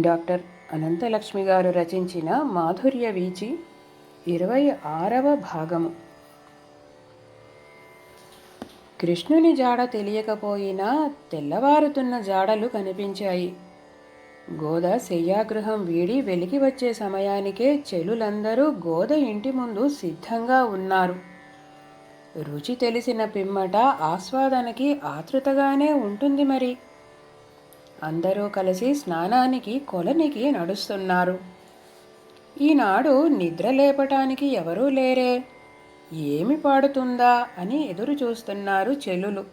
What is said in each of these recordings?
Doctor Ananthalakshmi గారు రచించిన మాధుర్య వీచి ఇరవై ఆరవ భాగము. కృష్ణుని జాడ తెలియకపోయినా తెల్లవారుతున్న జాడలు కనిపించాయి. గోద శయ్యాగృహం వీడి వెలికి వచ్చే సమయానికే చెలులందరూ గోద ఇంటి ముందు సిద్ధంగా ఉన్నారు. రుచి తెలిసిన పిమ్మట ఆస్వాదనకి ఆతృతగానే ఉంటుంది మరి. అందరూ కలిసి స్నానానికి కొలనికి నడుస్తున్నారు. ఈనాడు నిద్ర లేపటానికి ఎవరూ లేరే. ఏమి పాడుతుందా అని ఎదురు చూస్తున్నారు చెల్లులు.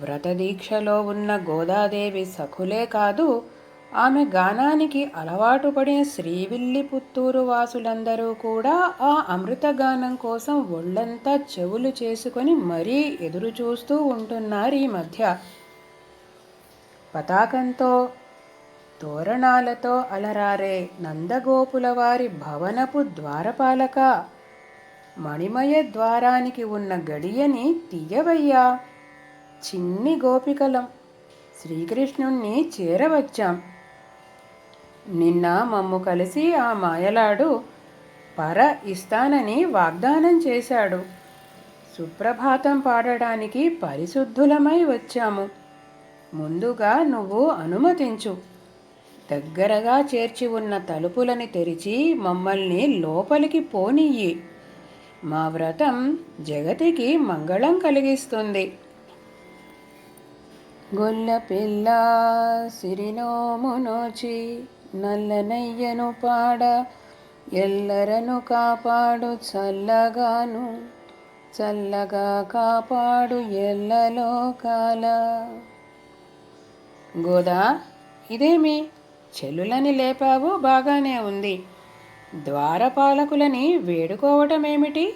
వ్రతదీక్షలో ఉన్న గోదాదేవి సఖులే కాదు ఆమె గానానికి అలవాటు పడిన శ్రీవిల్లి పుత్తూరు వాసులందరూ కూడా ఆ అమృతగానం కోసం ఒళ్ళంతా చెవులు చేసుకొని మరీ ఎదురు చూస్తూ ఉంటున్నారు ఈ మధ్య. పతాకంతో తోరణాలతో అలరారే నందగోపుల వారి భవనపు ద్వారపాలక. మణిమయ ద్వారానికి ఉన్న గడియని తీయవయ్యా. చిన్ని గోపికలం. శ్రీకృష్ణుణ్ణి చేరవచ్చాం. నిన్న మమ్ము కలిసి ఆ మాయలాడు పర ఇస్తానని వాగ్దానం చేశాడు. సుప్రభాతం పాడడానికి పరిశుద్ధులమై వచ్చాము. ముందుగా నువ్వు అనుమతించు. దగ్గరగా చేర్చి ఉన్న తలుపులని తెరిచి మమ్మల్ని లోపలికి పోనియ్యి మా వ్రతం జగతికి మంగళం కలిగిస్తుంది. గొల్ల పిల్ల సిరినోమునోచి నల్లనయ్యను పాడ ఎల్లరను కాపాడు చల్లగాను చల్లగా కాపాడు ఎల్లలోకాల. గోదా ఇదేమి? చెల్లులని లేపావు బాగానే ఉంది. ద్వారపాలకులని వేడుకోవటమేమిటి?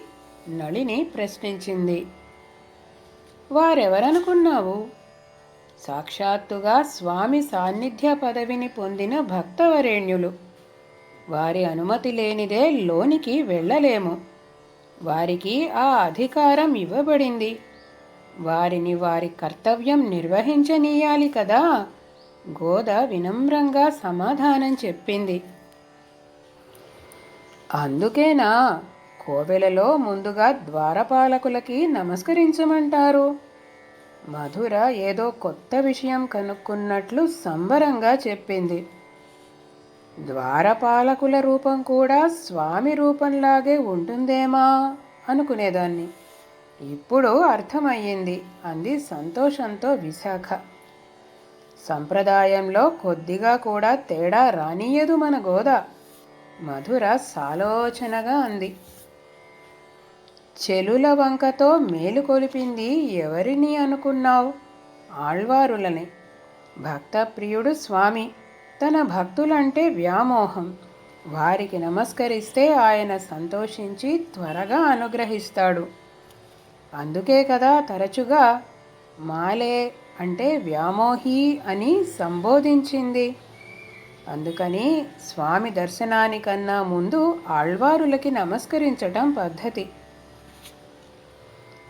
నళిని ప్రశ్నించింది. వారెవరనుకున్నావు? సాక్షాత్తుగా స్వామి సాన్నిధ్య పదవిని పొందిన భక్తవరేణ్యులు. వారి అనుమతి లేనిదే లోనికి వెళ్ళలేము. వారికి ఆ అధికారం ఇవ్వబడింది. వారిని వారి కర్తవ్యం నిర్వహించనీయాలి కదా? గోద వినమ్రంగా సమాధానం చెప్పింది. అందుకేనా కోవెలలో ముందుగా ద్వారపాలకులకి నమస్కరించమంటారు? మధుర ఏదో కొత్త విషయం కనుక్కున్నట్లు సంబరంగా చెప్పింది. ద్వారపాలకుల రూపం కూడా స్వామి రూపంలాగే ఉంటుందేమా? అనుకునేదాన్ని. ఇప్పుడు అర్థమయ్యింది అంది సంతోషంతో విశాఖ. సంప్రదాయంలో కొద్దిగా కూడా తేడా రానియదు మన గోదా మధుర సాలోచనగా అంది. చెలుల వంకతో మేలు కొలిపింది ఎవరిని అనుకున్నావు? ఆళ్వారులని. భక్తప్రియుడు స్వామి తన భక్తులంటే వ్యామోహం. వారికి నమస్కరిస్తే ఆయన సంతోషించి త్వరగా అనుగ్రహిస్తాడు. అందుకే కదా తరచుగా మాలే అంటే వ్యామోహి అని సంబోధించింది. అందుకని స్వామి దర్శనానికన్నా ముందు ఆళ్వారులకి నమస్కరించటం పద్ధతి.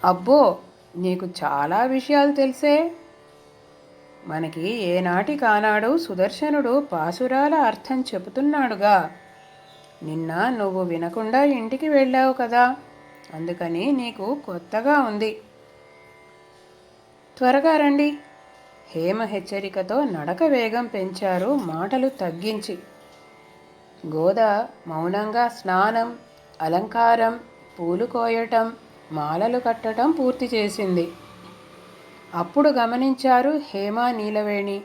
అబ్బో నీకు చాలా విషయాలు తెలిసే. మనకి ఏనాటి కానాడు సుదర్శనుడు పాసురాల అర్థం చెబుతున్నాడుగా. నిన్న నువ్వు వినకుండా ఇంటికి వెళ్ళావు కదా అందుకని నీకు కొత్తగా ఉంది. త్వరగా రండి. హేమ హెచ్చరికతో నడక వేగం పెంచారు మాటలు తగ్గించి. గోద మౌనంగా స్నానం అలంకారం పూలు కోయటం మాలలు కట్టడం పూర్తి చేసింది. అప్పుడు గమనించారు హేమ నీలవేణి.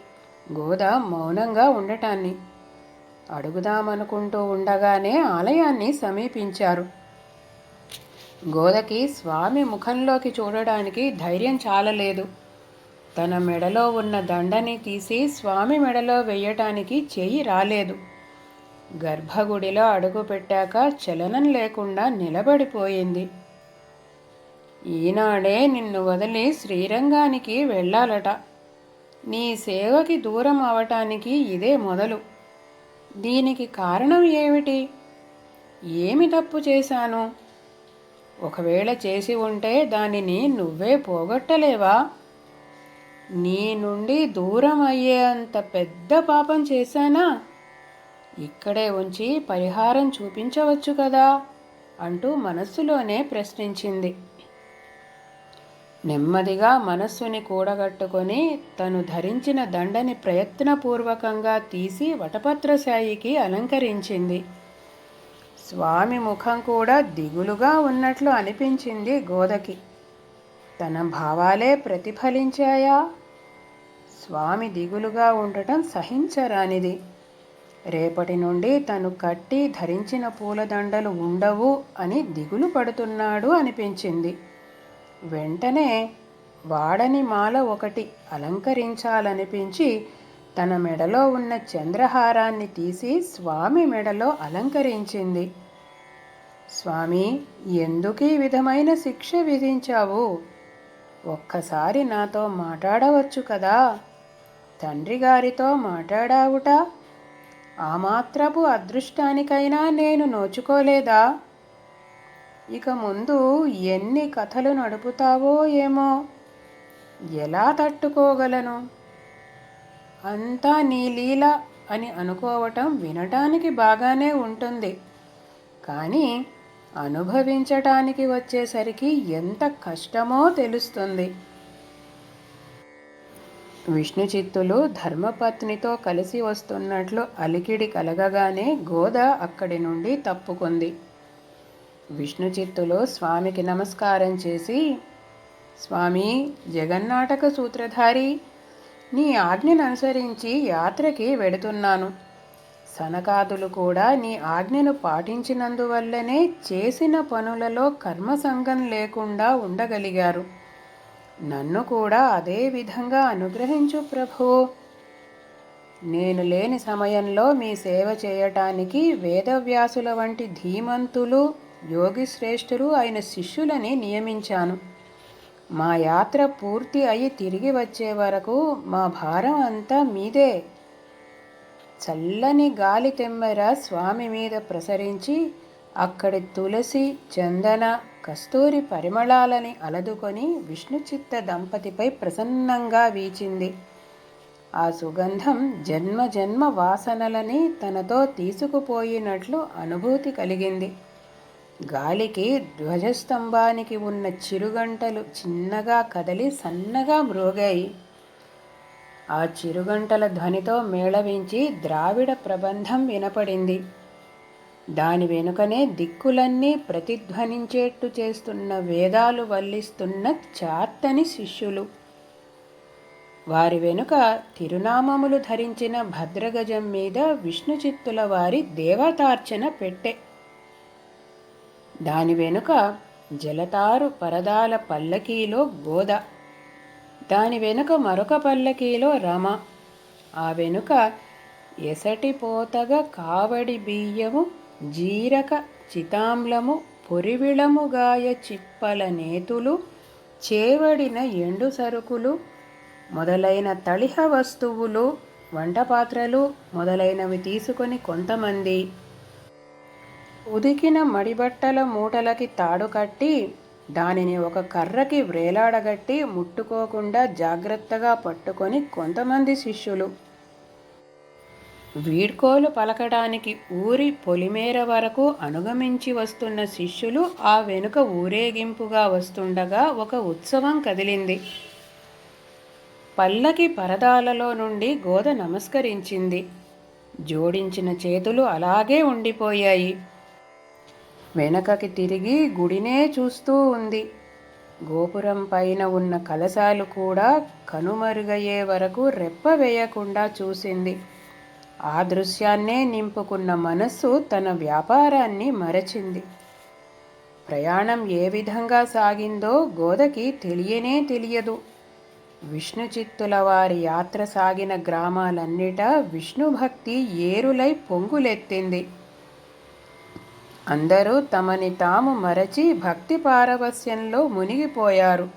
గోద మౌనంగా ఉండటాన్ని. అడుగుదామనుకుంటూ ఉండగానే ఆలయాన్ని సమీపించారు. గోదకి స్వామి ముఖంలోకి చూడడానికి ధైర్యం చాలలేదు. తన మెడలో ఉన్న దండని తీసి స్వామి మెడలో వెయ్యటానికి చెయ్యి రాలేదు. గర్భగుడిలో అడుగుపెట్టాక చలనం లేకుండా నిలబడిపోయింది. ఈనాడే నిన్ను వదిలి శ్రీరంగానికి వెళ్ళాలట. నీ సేవకి దూరం అవటానికి ఇదే మొదలు. దీనికి కారణం ఏమిటి? ఏమి తప్పు చేశాను? ఒకవేళ చేసి ఉంటే దానిని నువ్వే పోగొట్టలేవా? నీ నుండి దూరం అయ్యేంత పెద్ద పాపం చేశానా? ఇక్కడే ఉంచి పరిహారం చూపించవచ్చు కదా? అంటూ మనస్సులోనే ప్రశ్నించింది. నెమ్మదిగా మనస్సుని కూడగట్టుకొని తను ధరించిన దండని ప్రయత్నపూర్వకంగా తీసి వటపత్రశాయికి అలంకరించింది. స్వామి ముఖం కూడా దిగులుగా ఉన్నట్లు అనిపించింది గోదకి. తన భావాలే ప్రతిఫలించాయా? స్వామి దిగులుగా ఉండటం సహించరానిది. రేపటి నుండి తను కట్టి ధరించిన పూలదండలు ఉండవు అని దిగులు పడుతున్నాడు అనిపించింది. వెంటనే వాడని మాల ఒకటి అలంకరించాలనిపించి తన మెడలో ఉన్న చంద్రహారాన్ని తీసి స్వామి మెడలో అలంకరించింది. స్వామి ఎందుకు ఈ విధమైన శిక్ష విధించావు? ఒక్కసారి నాతో మాట్లాడవచ్చు కదా? తండ్రి గారితో మాట్లాడావుట? ఆ మాత్రపు అదృష్టానికైనా నేను నోచుకోలేదా? ఇక ముందు ఎన్ని కథలు నడుపుతావో ఏమో ఎలా తట్టుకోగలను? అంతా నీ లీల అని అనుకోవటం వినటానికి బాగానే ఉంటుంది. కానీ అనుభవించటానికి వచ్చేసరికి ఎంత కష్టమో తెలుస్తుంది. విష్ణు చిత్తులు ధర్మపత్నితో కలిసి వస్తున్నట్లు అలికిడి కలగగానే గోద అక్కడి నుండి తప్పుకుంది. విష్ణు చిత్తులు స్వామికి నమస్కారం చేసి స్వామి జగన్నాటక సూత్రధారి నీ ఆజ్ఞను అనుసరించి యాత్రకి వెడుతున్నాను. సనకాదులు కూడా నీ ఆజ్ఞను పాటించినందువల్లనే చేసిన పనులలో కర్మసంగం లేకుండా ఉండగలిగారు. నన్ను కూడా అదే విధంగా అనుగ్రహించు ప్రభు. నేను లేని సమయంలో మీ సేవ చేయటానికి వేదవ్యాసుల వంటి ధీమంతులు యోగి శ్రేష్ఠులు ఆయన శిష్యులని నియమించాను. మా యాత్ర పూర్తి అయి తిరిగి వచ్చే వరకు మా భారం అంతా మీదే. చల్లని గాలి తెమ్మెర స్వామి మీద ప్రసరించి అక్కడి తులసి చందన కస్తూరి పరిమళాలని అలదుకొని విష్ణుచిత్త దంపతిపై ప్రసన్నంగా వీచింది. ఆ సుగంధం జన్మ జన్మ వాసనలని తనతో తీసుకుపోయినట్లు అనుభూతి కలిగింది. గాలికి ధ్వజస్తంభానికి ఉన్న చిరుగంటలు చిన్నగా కదలి సన్నగా మ్రోగాయి. ఆ చిరుగంటల ధ్వనితో మేళవించి ద్రావిడ ప్రబంధం వినపడింది. దాని వెనుకనే దిక్కులన్నీ ప్రతిధ్వనించేట్టు చేస్తున్న వేదాలు వల్లిస్తున్న చాత్తని శిష్యులు. వారి వెనుక తిరునామములు ధరించిన భద్రగజం మీద విష్ణుచిత్తుల వారి దేవతార్చన పెట్టె. దాని వెనుక జలతారు పరదాల పల్లకీలో గోద దాని వెనుక మరొక పల్లకీలో రమ. ఆ వెనుక ఎసటిపోతగా కావడి బియ్యము జీరక చితాంలము పొరివిళముగాయ చిప్పల నేతులు చేవడిన ఎండు సరుకులు మొదలైన తళిహ వస్తువులు వంటపాత్రలు మొదలైనవి తీసుకొని కొంతమంది ఉదికిన మడిబట్టల మూటలకి తాడు కట్టి దానిని ఒక కర్రకి వ్రేలాడగట్టి ముట్టుకోకుండా జాగ్రత్తగా పట్టుకొని కొంతమంది శిష్యులు. వీడ్కోలు పలకడానికి ఊరి పొలిమేర వరకు అనుగమించి వస్తున్న శిష్యులు ఆ వెనుక ఊరేగింపుగా వస్తుండగా ఒక ఉత్సవం కదిలింది. పల్లకి పరదాలలో నుండి గోద నమస్కరించింది. జోడించిన చేతులు అలాగే ఉండిపోయాయి. వెనకకి తిరిగి గుడినే చూస్తూ ఉంది. గోపురం పైన ఉన్న కలశాలు కూడా కనుమరుగయ్యే వరకు రెప్ప వేయకుండా చూసింది. ఆ దృశ్యాన్నే నింపుకున్న మనస్సు తన వ్యాపారాన్ని మరచింది. ప్రయాణం ఏ విధంగా సాగిందో గోదకి తెలియనే తెలియదు. విష్ణుచిత్తుల వారి యాత్ర సాగిన గ్రామాలన్నిటా విష్ణు భక్తి ఏరులై పొంగులెత్తింది. అందరూ తమని తాము మరచి భక్తి పారవస్యంలో మునిగిపోయారు.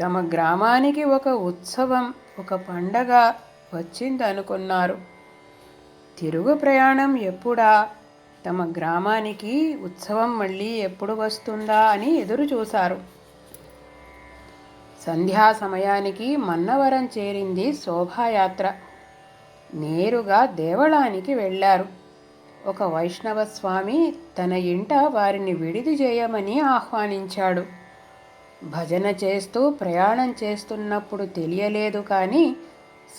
తమ గ్రామానికి ఒక ఉత్సవం ఒక పండగ వచ్చిందనుకున్నారు. తిరుగు ప్రయాణం ఎప్పుడా? తమ గ్రామానికి ఉత్సవం మళ్ళీ ఎప్పుడు వస్తుందా అని ఎదురు చూశారు. సంధ్యా సమయానికి మన్నవరం చేరింది శోభాయాత్ర. నేరుగా దేవళానికి వెళ్ళారు ఒక వైష్ణవ స్వామి తన ఇంట వారిని విడిది చేయమని ఆహ్వానించాడు. భజన చేస్తూ ప్రయాణం చేస్తున్నప్పుడు తెలియలేదు కానీ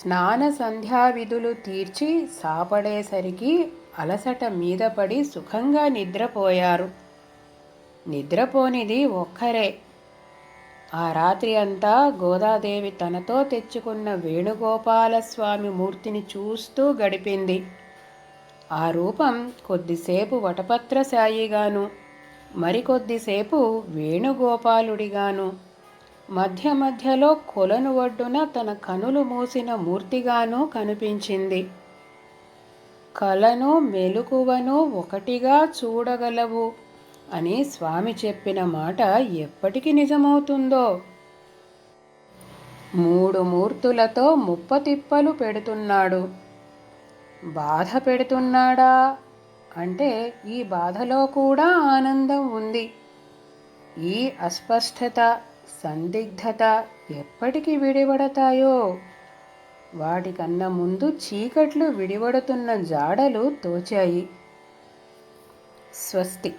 స్నాన సంధ్యా విధులు తీర్చి సాపడేసరికి అలసట మీద పడి సుఖంగా నిద్రపోయారు. నిద్రపోనిది ఒక్కరే. ఆ రాత్రి అంతా గోదాదేవి తనతో తెచ్చుకున్న వేణుగోపాలస్వామి మూర్తిని చూస్తూ గడిపింది. ఆ రూపం కొద్దిసేపు వటపత్రశాయిగాను మరికొద్దిసేపు వేణుగోపాలుడిగాను. మధ్య మధ్యలో కొలను ఒడ్డున తన కనులు మూసిన మూర్తిగాను కనిపించింది. కలను మెలకువను ఒకటిగా చూడగలవు అని స్వామి చెప్పిన మాట ఎప్పటికి నిజమవుతుందో? మూడు మూర్తులతో ముప్పతిప్పలు పెడుతున్నాడు. బాధ పెడుతున్నాడా? అంటే ఈ బాధలో కూడా ఆనందం ఉంది. ఈ అస్పష్టత సందిగ్ధత ఎప్పటికి విడివడతాయో వాటికన్నా ముందు చీకట్లు విడివడుతున్న జాడలు తోచాయి. స్వస్తి